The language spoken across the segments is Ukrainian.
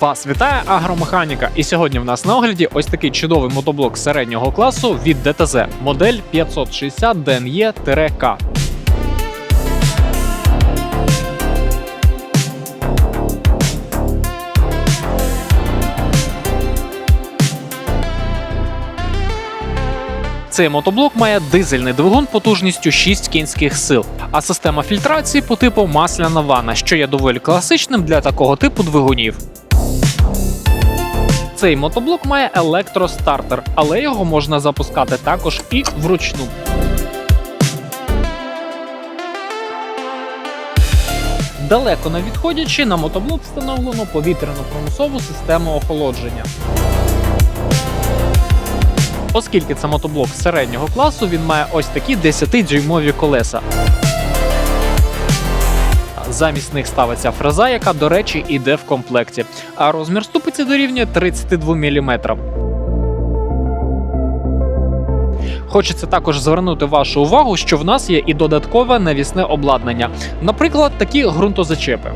Вас вітає агромеханіка. І сьогодні в нас на огляді ось такий чудовий мотоблок середнього класу від DTZ, модель 560 DNE-K. Цей мотоблок має дизельний двигун потужністю 6 кінських сил, а система фільтрації по типу масляна ванна, що є доволі класичним для такого типу двигунів. Цей мотоблок має електростартер, але його можна запускати також і вручну. Далеко не відходячи, на мотоблок встановлено повітряно-примусову систему охолодження. Оскільки це мотоблок середнього класу, він має ось такі 10-дюймові колеса. Замість них ставиться фреза, яка, до речі, іде в комплекті. А розмір ступиці дорівнює 32 мм. Хочеться також звернути вашу увагу, що в нас є і додаткове навісне обладнання, наприклад, такі ґрунтозачепи.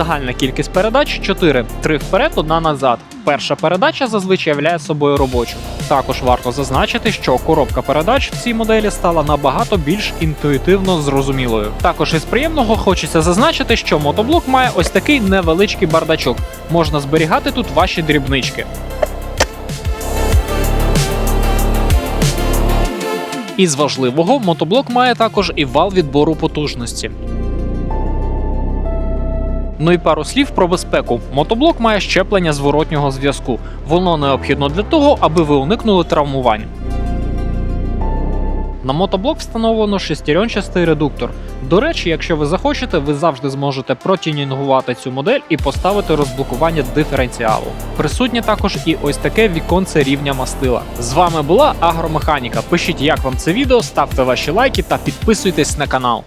Загальна кількість передач 4, 3 вперед, одна назад. Перша передача зазвичай являє собою робочу. Також варто зазначити, що коробка передач в цій моделі стала набагато більш інтуїтивно зрозумілою. Також із приємного хочеться зазначити, що мотоблок має ось такий невеличкий бардачок. Можна зберігати тут ваші дрібнички. Із важливого мотоблок має також і вал відбору потужності. Ну і пару слів про безпеку. Мотоблок має щеплення зворотнього зв'язку. Воно необхідно для того, аби ви уникнули травмувань. На мотоблок встановлено шестеренчастий редуктор. До речі, якщо ви захочете, ви завжди зможете протюнінгувати цю модель і поставити розблокування диференціалу. Присутнє також і ось таке віконце рівня мастила. З вами була Агромеханіка. Пишіть, як вам це відео, ставте ваші лайки та підписуйтесь на канал.